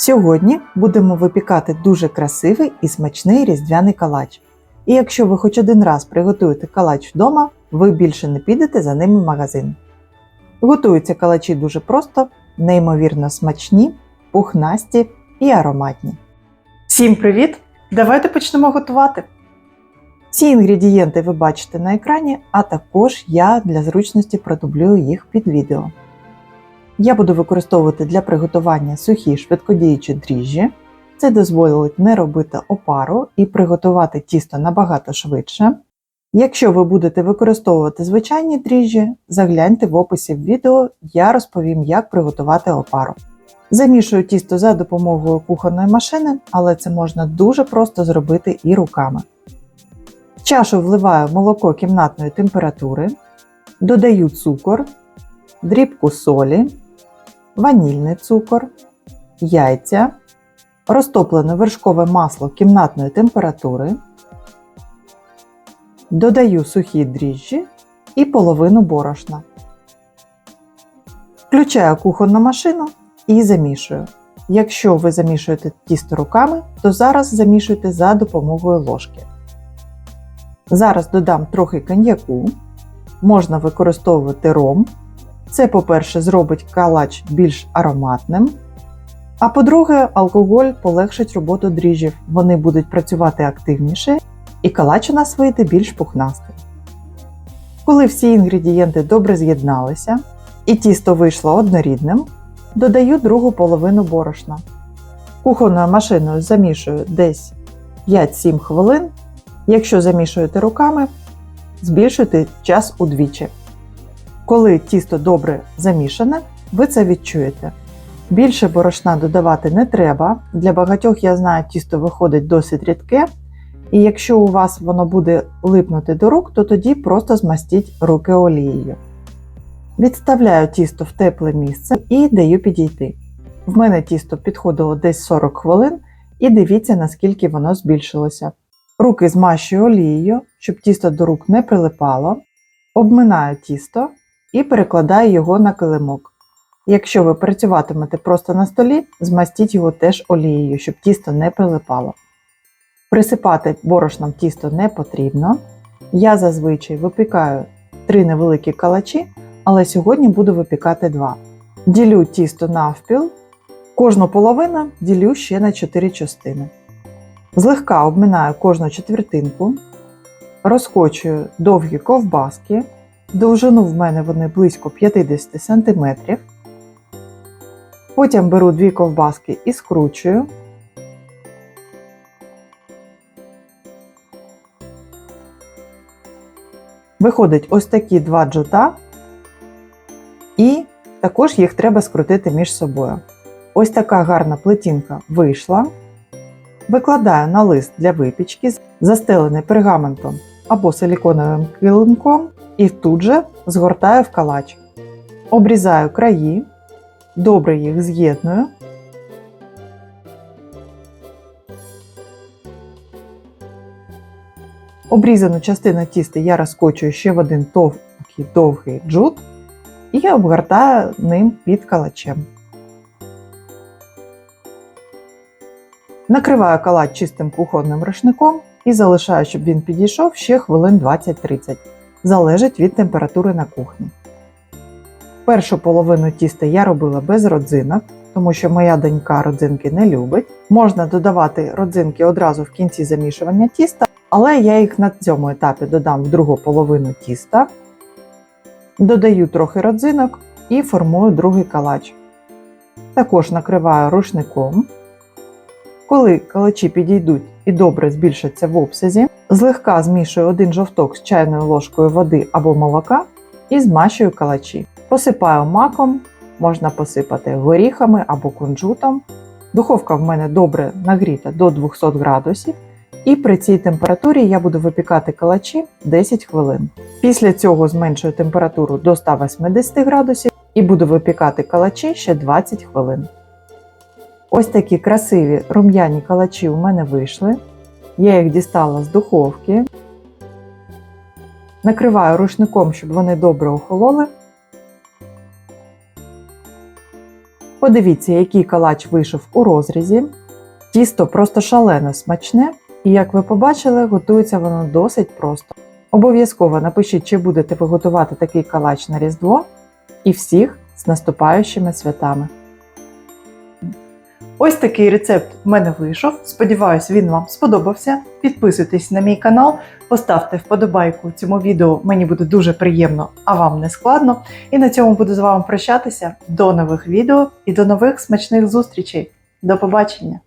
Сьогодні будемо випікати дуже красивий і смачний різдвяний калач. І якщо ви хоч один раз приготуєте калач вдома, ви більше не підете за ним в магазин. Готуються калачі дуже просто, неймовірно смачні, пухнасті і ароматні. Всім привіт! Давайте почнемо готувати. Ці інгредієнти ви бачите на екрані, а також я для зручності продублюю їх під відео. Я буду використовувати для приготування сухі швидкодіючі дріжджі. Це дозволить не робити опару і приготувати тісто набагато швидше. Якщо ви будете використовувати звичайні дріжджі, загляньте в описі відео, я розповім, як приготувати опару. Замішую тісто за допомогою кухонної машини, але це можна дуже просто зробити і руками. В чашу вливаю молоко кімнатної температури, додаю цукор, дрібку солі, ванільний цукор, яйця, розтоплене вершкове масло кімнатної температури, додаю сухі дріжджі і половину борошна. Включаю кухонну машину і замішую. Якщо ви замішуєте тісто руками, то зараз замішуйте за допомогою ложки. Зараз додам трохи коньяку, можна використовувати ром. Це, по-перше, зробить калач більш ароматним. А по-друге, алкоголь полегшить роботу дріжджів. Вони будуть працювати активніше, і калач у нас вийде більш пухнастий. Коли всі інгредієнти добре з'єдналися і тісто вийшло однорідним, додаю другу половину борошна. Кухонною машиною замішую десь 5-7 хвилин. Якщо замішуєте руками, збільшуйте час удвічі. Коли тісто добре замішане, ви це відчуєте. Більше борошна додавати не треба. Для багатьох, я знаю, тісто виходить досить рідке, і якщо у вас воно буде липнути до рук, то тоді просто змастіть руки олією. Відставляю тісто в тепле місце і даю підійти. В мене тісто підходило десь 40 хвилин, і дивіться, наскільки воно збільшилося. Руки змащую олією, щоб тісто до рук не прилипало. Обминаю тісто і перекладаю його на килимок. Якщо ви працюватимете просто на столі, змастіть його теж олією, щоб тісто не прилипало. Присипати борошном тісто не потрібно. Я зазвичай випікаю 3 невеликі калачі, але сьогодні буду випікати 2. Ділю тісто навпіл, кожну половину ділю ще на 4 частини. Злегка обминаю кожну четвертинку, розкочую довгі ковбаски. Довжину в мене вони близько 50 см. Потім беру дві ковбаски і скручую. Виходить ось такі два джута, і також їх треба скрутити між собою. Ось така гарна плетінка вийшла. Викладаю на лист для випічки, застелений пергаментом або силіконовим килимком, і тут же згортаю в калач. Обрізаю краї, добре їх з'єдную. Обрізану частину тіста я розкочую ще в один товкий довгий джут і обгортаю ним під калачем. Накриваю калач чистим кухонним рушником і залишаю, щоб він підійшов ще хвилин 20-30. Залежить від температури на кухні. Першу половину тіста я робила без родзинок, тому що моя донька родзинки не любить. Можна додавати родзинки одразу в кінці замішування тіста, але я їх на цьому етапі додам в другу половину тіста, додаю трохи родзинок і формую другий калач. Також накриваю рушником. Коли калачі підійдуть і добре збільшаться в обсязі, злегка змішую один жовток з чайною ложкою води або молока і змащую калачі. Посипаю маком, можна посипати горіхами або кунжутом. Духовка в мене добре нагріта до 200 градусів, і при цій температурі я буду випікати калачі 10 хвилин. Після цього зменшую температуру до 180 градусів і буду випікати калачі ще 20 хвилин. Ось такі красиві рум'яні калачі у мене вийшли. Я їх дістала з духовки. Накриваю рушником, щоб вони добре охололи. Подивіться, який калач вийшов у розрізі. Тісто просто шалено смачне, і як ви побачили, готується воно досить просто. Обов'язково напишіть, чи будете ви готувати такий калач на Різдво, і всіх з наступаючими святами. Ось такий рецепт в мене вийшов. Сподіваюсь, він вам сподобався. Підписуйтесь на мій канал, поставте вподобайку цьому відео, мені буде дуже приємно, а вам не складно. І на цьому буду з вами прощатися. До нових відео і до нових смачних зустрічей. До побачення!